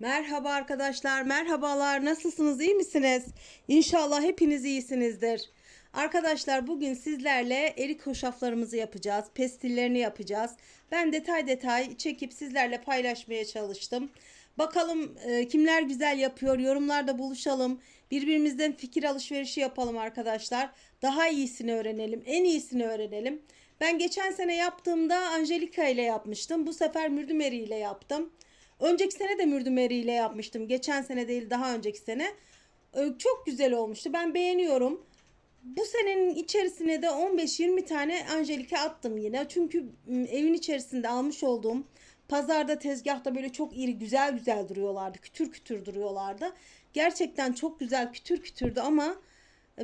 Merhaba arkadaşlar, merhabalar. Nasılsınız, iyi misiniz? İnşallah hepiniz iyisinizdir. Arkadaşlar bugün sizlerle erik hoşaflarımızı yapacağız, pestillerini yapacağız. Ben detay detay çekip sizlerle paylaşmaya çalıştım. Bakalım e, kimler güzel yapıyor, yorumlarda buluşalım. Birbirimizden fikir alışverişi yapalım arkadaşlar. Daha iyisini öğrenelim, en iyisini öğrenelim. Ben geçen sene yaptığımda Angelika ile yapmıştım. Bu sefer Mürdümeri ile yaptım. Önceki sene de Mürdümeri ile yapmıştım. Geçen sene değil daha önceki sene. Ee, Çok güzel olmuştu. Ben beğeniyorum. Bu senenin içerisine de 15-20 tane Angelika attım yine. Çünkü evin içerisinde almış olduğum pazarda tezgahta böyle çok iri güzel güzel duruyorlardı. Kütür kütür duruyorlardı. Gerçekten çok güzel kütür kütürdü ama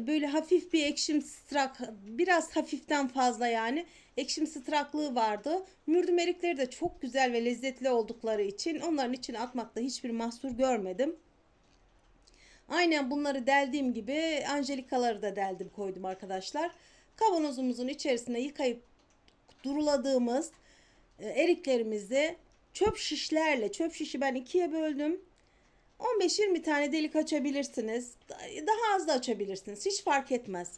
böyle hafif bir ekşim strak biraz hafiften fazla yani ekşim straklığı vardı. Mürdüm erikleri de çok güzel ve lezzetli oldukları için onların içine atmakta hiçbir mahsur görmedim. Aynen bunları deldiğim gibi angelikaları da deldim koydum arkadaşlar. Kavanozumuzun içerisine yıkayıp duruladığımız e, eriklerimizi çöp şişlerle çöp şişi ben ikiye böldüm. 15-20 tane delik açabilirsiniz. Daha az da açabilirsiniz. Hiç fark etmez.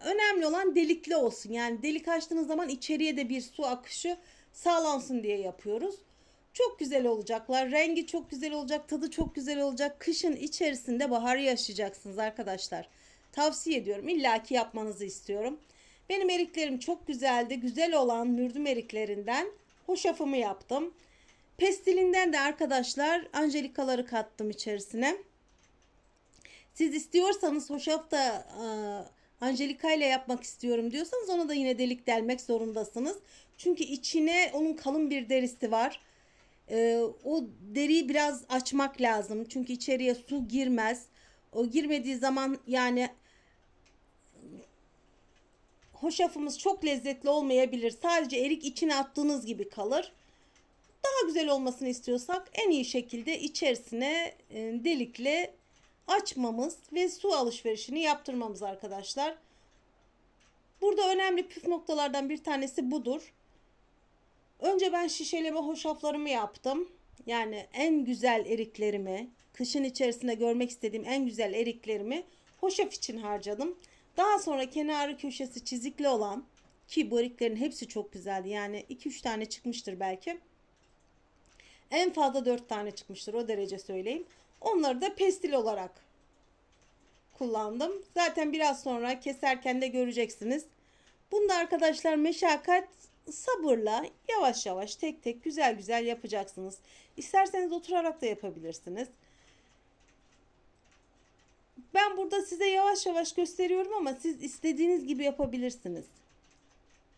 Önemli olan delikli olsun. Yani delik açtığınız zaman içeriye de bir su akışı sağlansın diye yapıyoruz. Çok güzel olacaklar. Rengi çok güzel olacak. Tadı çok güzel olacak. Kışın içerisinde baharı yaşayacaksınız arkadaşlar. Tavsiye ediyorum. İlla ki yapmanızı istiyorum. Benim eriklerim çok güzeldi. Güzel olan mürdüm eriklerinden hoşafımı yaptım. Pestilinden de arkadaşlar angelikaları kattım içerisine. Siz istiyorsanız hoşaf da e, angelika ile yapmak istiyorum diyorsanız ona da yine delik delmek zorundasınız. Çünkü içine onun kalın bir derisi var. E, o deriyi biraz açmak lazım. Çünkü içeriye su girmez. O girmediği zaman yani hoşafımız çok lezzetli olmayabilir. Sadece erik içine attığınız gibi kalır daha güzel olmasını istiyorsak en iyi şekilde içerisine e, delikle açmamız ve su alışverişini yaptırmamız arkadaşlar. Burada önemli püf noktalardan bir tanesi budur. Önce ben şişeleme hoşaflarımı yaptım. Yani en güzel eriklerimi, kışın içerisinde görmek istediğim en güzel eriklerimi hoşaf için harcadım. Daha sonra kenarı köşesi çizikli olan ki bu eriklerin hepsi çok güzeldi. Yani 2-3 tane çıkmıştır belki. En fazla 4 tane çıkmıştır o derece söyleyeyim. Onları da pestil olarak kullandım. Zaten biraz sonra keserken de göreceksiniz. Bunda arkadaşlar meşakkat sabırla yavaş yavaş tek tek güzel güzel yapacaksınız. İsterseniz oturarak da yapabilirsiniz. Ben burada size yavaş yavaş gösteriyorum ama siz istediğiniz gibi yapabilirsiniz.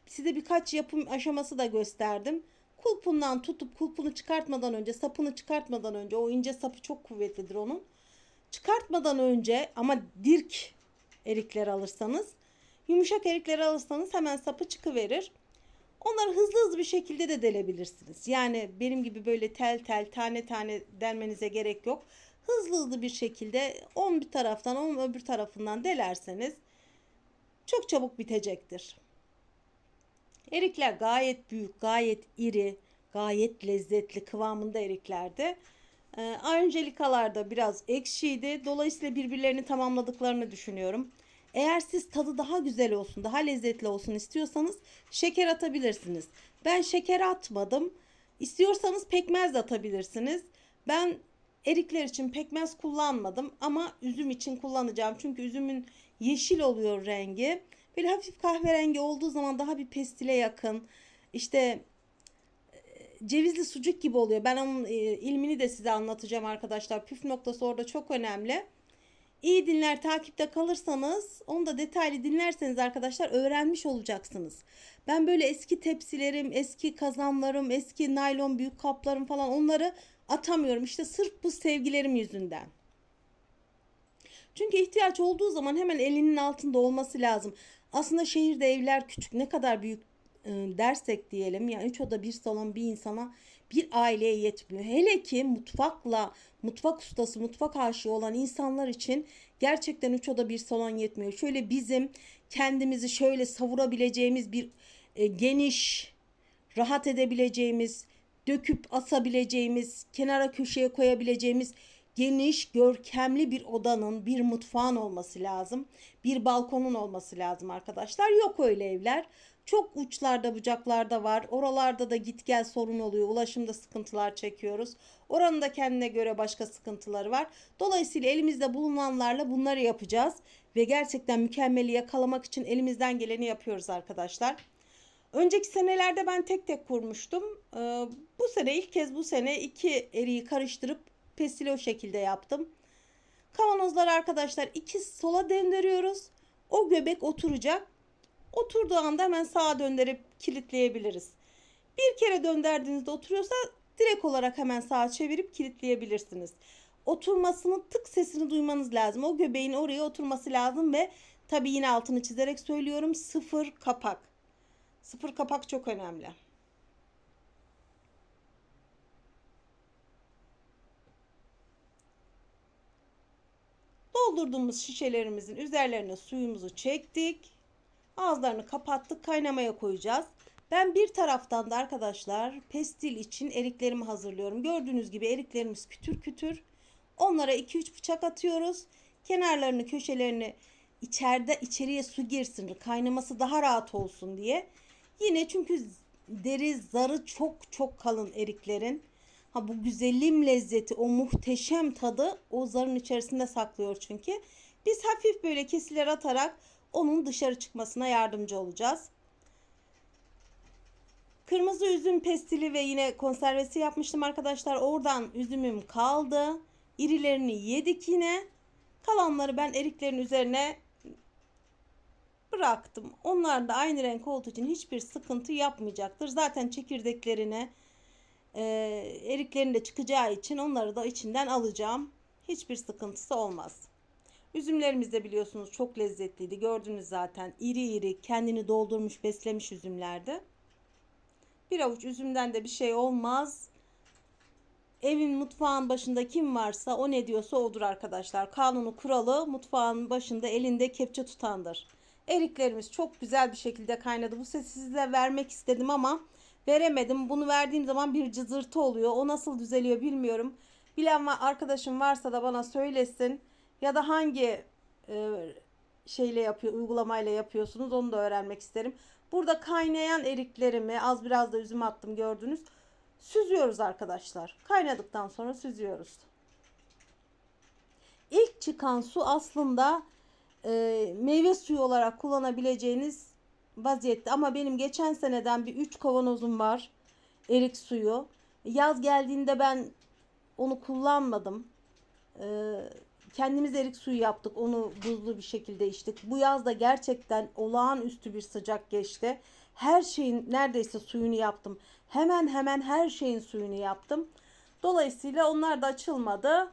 Size birkaç yapım aşaması da gösterdim kulpundan tutup kulpunu çıkartmadan önce sapını çıkartmadan önce o ince sapı çok kuvvetlidir onun. Çıkartmadan önce ama dirk erikler alırsanız yumuşak erikler alırsanız hemen sapı çıkıverir. Onları hızlı hızlı bir şekilde de delebilirsiniz. Yani benim gibi böyle tel tel tane tane delmenize gerek yok. Hızlı hızlı bir şekilde 10 bir taraftan 10 öbür tarafından delerseniz çok çabuk bitecektir. Erikler gayet büyük, gayet iri, gayet lezzetli kıvamında eriklerdi. Ee, Angelikalar da biraz ekşiydi. Dolayısıyla birbirlerini tamamladıklarını düşünüyorum. Eğer siz tadı daha güzel olsun, daha lezzetli olsun istiyorsanız şeker atabilirsiniz. Ben şeker atmadım. İstiyorsanız pekmez de atabilirsiniz. Ben erikler için pekmez kullanmadım ama üzüm için kullanacağım. Çünkü üzümün yeşil oluyor rengi. Böyle hafif kahverengi olduğu zaman daha bir pestile yakın. İşte e, cevizli sucuk gibi oluyor. Ben onun e, ilmini de size anlatacağım arkadaşlar. Püf noktası orada çok önemli. İyi dinler takipte kalırsanız onu da detaylı dinlerseniz arkadaşlar öğrenmiş olacaksınız. Ben böyle eski tepsilerim, eski kazanlarım, eski naylon büyük kaplarım falan onları atamıyorum. İşte sırf bu sevgilerim yüzünden. Çünkü ihtiyaç olduğu zaman hemen elinin altında olması lazım. Aslında şehirde evler küçük ne kadar büyük e, dersek diyelim yani üç oda bir salon bir insana bir aileye yetmiyor. Hele ki mutfakla mutfak ustası mutfak aşığı olan insanlar için gerçekten üç oda bir salon yetmiyor. Şöyle bizim kendimizi şöyle savurabileceğimiz bir e, geniş rahat edebileceğimiz döküp asabileceğimiz, kenara köşeye koyabileceğimiz geniş, görkemli bir odanın, bir mutfağın olması lazım. Bir balkonun olması lazım arkadaşlar. Yok öyle evler. Çok uçlarda bucaklarda var. Oralarda da git gel sorun oluyor. Ulaşımda sıkıntılar çekiyoruz. Oranın da kendine göre başka sıkıntıları var. Dolayısıyla elimizde bulunanlarla bunları yapacağız. Ve gerçekten mükemmeli yakalamak için elimizden geleni yapıyoruz arkadaşlar. Önceki senelerde ben tek tek kurmuştum. Ee, bu sene ilk kez bu sene iki eriği karıştırıp pestili o şekilde yaptım. Kavanozları arkadaşlar iki sola döndürüyoruz. O göbek oturacak. Oturduğu anda hemen sağa döndürüp kilitleyebiliriz. Bir kere döndürdüğünüzde oturuyorsa direkt olarak hemen sağa çevirip kilitleyebilirsiniz. Oturmasının tık sesini duymanız lazım. O göbeğin oraya oturması lazım ve tabi yine altını çizerek söylüyorum sıfır kapak. Sıfır kapak çok önemli. Doldurduğumuz şişelerimizin üzerlerine suyumuzu çektik. Ağızlarını kapattık. Kaynamaya koyacağız. Ben bir taraftan da arkadaşlar pestil için eriklerimi hazırlıyorum. Gördüğünüz gibi eriklerimiz kütür kütür. Onlara 2-3 bıçak atıyoruz. Kenarlarını, köşelerini içeride içeriye su girsin, kaynaması daha rahat olsun diye. Yine çünkü deri zarı çok çok kalın eriklerin. Ha bu güzelim lezzeti, o muhteşem tadı o zarın içerisinde saklıyor çünkü. Biz hafif böyle kesiler atarak onun dışarı çıkmasına yardımcı olacağız. Kırmızı üzüm pestili ve yine konservesi yapmıştım arkadaşlar. Oradan üzümüm kaldı. İrilerini yedik yine. Kalanları ben eriklerin üzerine bıraktım. Onlar da aynı renk olduğu için hiçbir sıkıntı yapmayacaktır. Zaten çekirdeklerine e, eriklerin de çıkacağı için onları da içinden alacağım. Hiçbir sıkıntısı olmaz. Üzümlerimiz de biliyorsunuz çok lezzetliydi. Gördünüz zaten iri iri kendini doldurmuş beslemiş üzümlerdi. Bir avuç üzümden de bir şey olmaz. Evin mutfağın başında kim varsa o ne diyorsa odur arkadaşlar. Kanunu kuralı mutfağın başında elinde kepçe tutandır. Eriklerimiz çok güzel bir şekilde kaynadı. Bu sesi size vermek istedim ama veremedim. Bunu verdiğim zaman bir cızırtı oluyor. O nasıl düzeliyor bilmiyorum. Bilen arkadaşım varsa da bana söylesin. Ya da hangi e, şeyle yapıyor, uygulamayla yapıyorsunuz onu da öğrenmek isterim. Burada kaynayan eriklerimi az biraz da üzüm attım gördünüz. Süzüyoruz arkadaşlar. Kaynadıktan sonra süzüyoruz. İlk çıkan su aslında e, meyve suyu olarak kullanabileceğiniz vaziyette. Ama benim geçen seneden bir 3 kavanozum var. Erik suyu. Yaz geldiğinde ben onu kullanmadım. Ee, kendimiz erik suyu yaptık. Onu buzlu bir şekilde içtik. Bu yaz da gerçekten olağanüstü bir sıcak geçti. Her şeyin neredeyse suyunu yaptım. Hemen hemen her şeyin suyunu yaptım. Dolayısıyla onlar da açılmadı.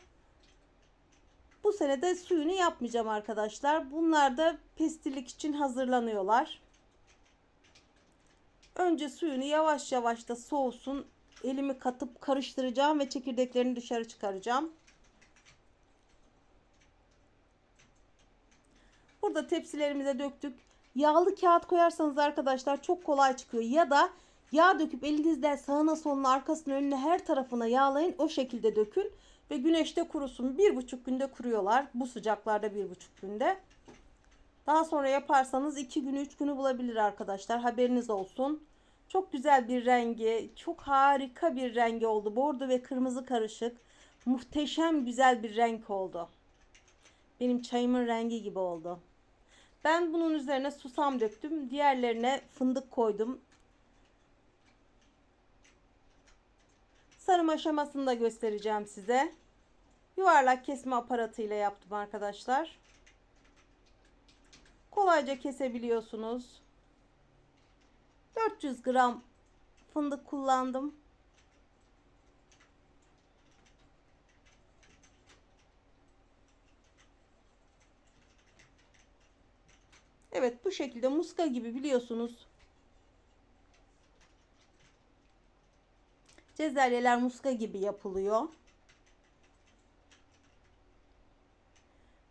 Bu sene de suyunu yapmayacağım arkadaşlar. Bunlar da pestillik için hazırlanıyorlar. Önce suyunu yavaş yavaş da soğusun. Elimi katıp karıştıracağım ve çekirdeklerini dışarı çıkaracağım. Burada tepsilerimize döktük. Yağlı kağıt koyarsanız arkadaşlar çok kolay çıkıyor. Ya da yağ döküp elinizde sağına soluna arkasına önüne her tarafına yağlayın. O şekilde dökün. Ve güneşte kurusun. Bir buçuk günde kuruyorlar. Bu sıcaklarda bir buçuk günde. Daha sonra yaparsanız iki günü üç günü bulabilir arkadaşlar. Haberiniz olsun. Çok güzel bir rengi. Çok harika bir rengi oldu. Bordo ve kırmızı karışık. Muhteşem güzel bir renk oldu. Benim çayımın rengi gibi oldu. Ben bunun üzerine susam döktüm. Diğerlerine fındık koydum. Sarım aşamasını da göstereceğim size. Yuvarlak kesme aparatıyla yaptım arkadaşlar. Kolayca kesebiliyorsunuz. 400 gram fındık kullandım. Evet bu şekilde muska gibi biliyorsunuz. Cezeryeler muska gibi yapılıyor.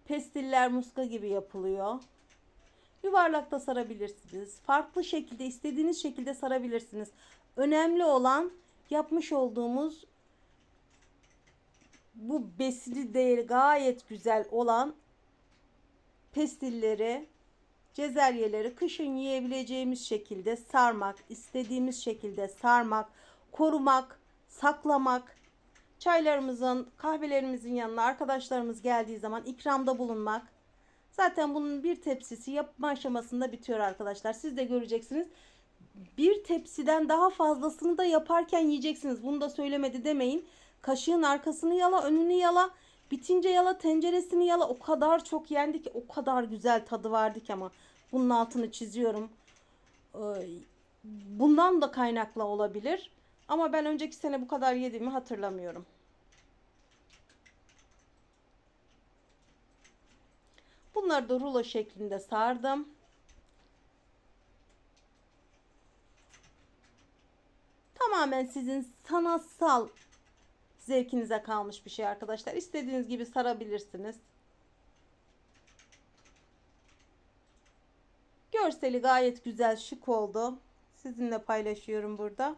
Pestiller muska gibi yapılıyor. Yuvarlakta sarabilirsiniz. Farklı şekilde istediğiniz şekilde sarabilirsiniz. Önemli olan yapmış olduğumuz bu besili değeri gayet güzel olan pestilleri, cezeryeleri kışın yiyebileceğimiz şekilde sarmak, istediğimiz şekilde sarmak, korumak, saklamak, çaylarımızın, kahvelerimizin yanına arkadaşlarımız geldiği zaman ikramda bulunmak. Zaten bunun bir tepsisi yapma aşamasında bitiyor arkadaşlar. Siz de göreceksiniz. Bir tepsiden daha fazlasını da yaparken yiyeceksiniz. Bunu da söylemedi demeyin. Kaşığın arkasını yala, önünü yala. Bitince yala, tenceresini yala. O kadar çok yendi ki o kadar güzel tadı vardı ki ama bunun altını çiziyorum. Bundan da kaynaklı olabilir. Ama ben önceki sene bu kadar yediğimi hatırlamıyorum. Bunları da rulo şeklinde sardım. Tamamen sizin sanatsal zevkinize kalmış bir şey arkadaşlar. İstediğiniz gibi sarabilirsiniz. Görseli gayet güzel, şık oldu. Sizinle paylaşıyorum burada.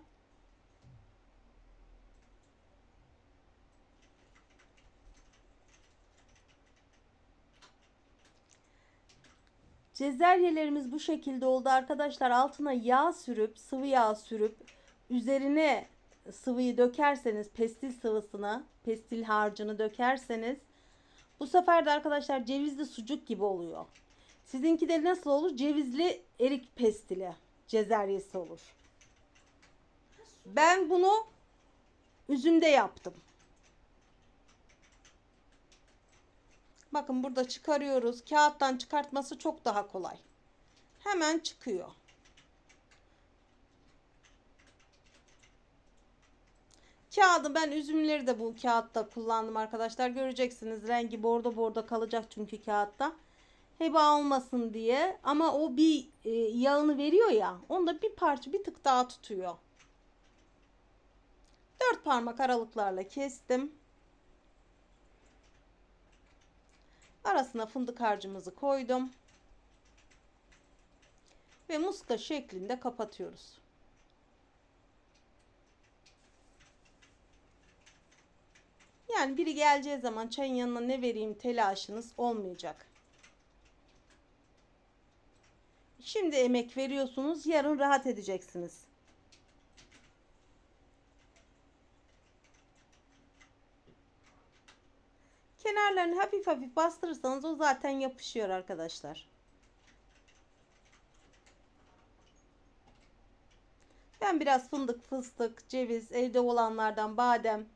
Cezeryelerimiz bu şekilde oldu arkadaşlar. Altına yağ sürüp, sıvı yağ sürüp üzerine sıvıyı dökerseniz, pestil sıvısını, pestil harcını dökerseniz bu sefer de arkadaşlar cevizli sucuk gibi oluyor. Sizinki de nasıl olur? Cevizli erik pestili, cezeryesi olur. Ben bunu üzümde yaptım. Bakın burada çıkarıyoruz. Kağıttan çıkartması çok daha kolay. Hemen çıkıyor. Kağıdı ben üzümleri de bu kağıtta kullandım arkadaşlar. Göreceksiniz rengi bordo bordo kalacak çünkü kağıtta. Heba olmasın diye. Ama o bir e, yağını veriyor ya. Onda bir parça bir tık daha tutuyor. Dört parmak aralıklarla kestim. Arasına fındık harcımızı koydum. Ve muska şeklinde kapatıyoruz. Yani biri geleceği zaman çayın yanına ne vereyim telaşınız olmayacak. Şimdi emek veriyorsunuz, yarın rahat edeceksiniz. Kenarlarını hafif hafif bastırırsanız o zaten yapışıyor arkadaşlar. Ben biraz fındık, fıstık, ceviz, evde olanlardan badem,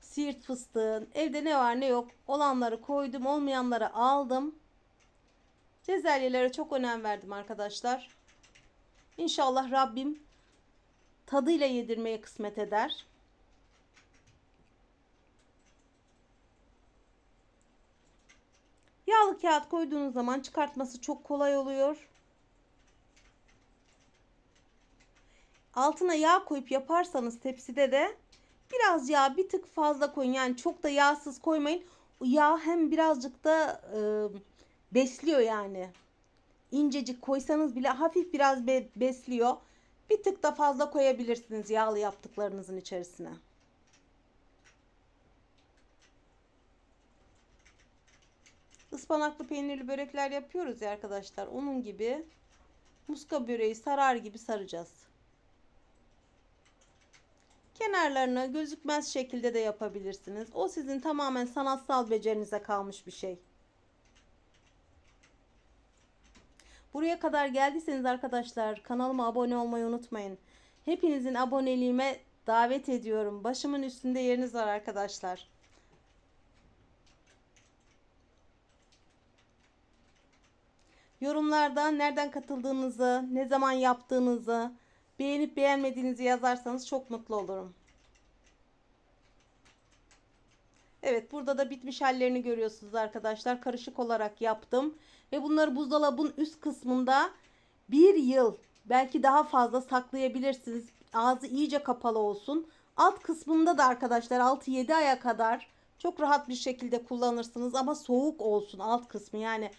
siirt fıstığın, evde ne var ne yok olanları koydum, olmayanları aldım. Cezeryelere çok önem verdim arkadaşlar. İnşallah Rabbim tadıyla yedirmeye kısmet eder. Yağlı kağıt koyduğunuz zaman çıkartması çok kolay oluyor. Altına yağ koyup yaparsanız tepside de biraz yağ bir tık fazla koyun. Yani çok da yağsız koymayın. Yağ hem birazcık da e, besliyor yani. İncecik koysanız bile hafif biraz be besliyor. Bir tık da fazla koyabilirsiniz yağlı yaptıklarınızın içerisine. Ispanaklı peynirli börekler yapıyoruz ya arkadaşlar. Onun gibi muska böreği sarar gibi saracağız. Kenarlarını gözükmez şekilde de yapabilirsiniz. O sizin tamamen sanatsal becerinize kalmış bir şey. Buraya kadar geldiyseniz arkadaşlar kanalıma abone olmayı unutmayın. Hepinizin aboneliğime davet ediyorum. Başımın üstünde yeriniz var arkadaşlar. Yorumlarda nereden katıldığınızı, ne zaman yaptığınızı, beğenip beğenmediğinizi yazarsanız çok mutlu olurum. Evet burada da bitmiş hallerini görüyorsunuz arkadaşlar. Karışık olarak yaptım. Ve bunları buzdolabın üst kısmında bir yıl belki daha fazla saklayabilirsiniz. Ağzı iyice kapalı olsun. Alt kısmında da arkadaşlar 6-7 aya kadar çok rahat bir şekilde kullanırsınız. Ama soğuk olsun alt kısmı yani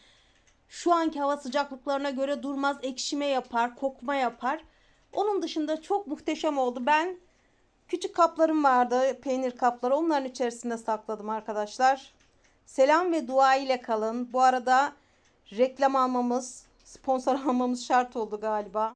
şu anki hava sıcaklıklarına göre durmaz ekşime yapar, kokma yapar. Onun dışında çok muhteşem oldu. Ben Küçük kaplarım vardı, peynir kapları. Onların içerisinde sakladım arkadaşlar. Selam ve dua ile kalın. Bu arada reklam almamız, sponsor almamız şart oldu galiba.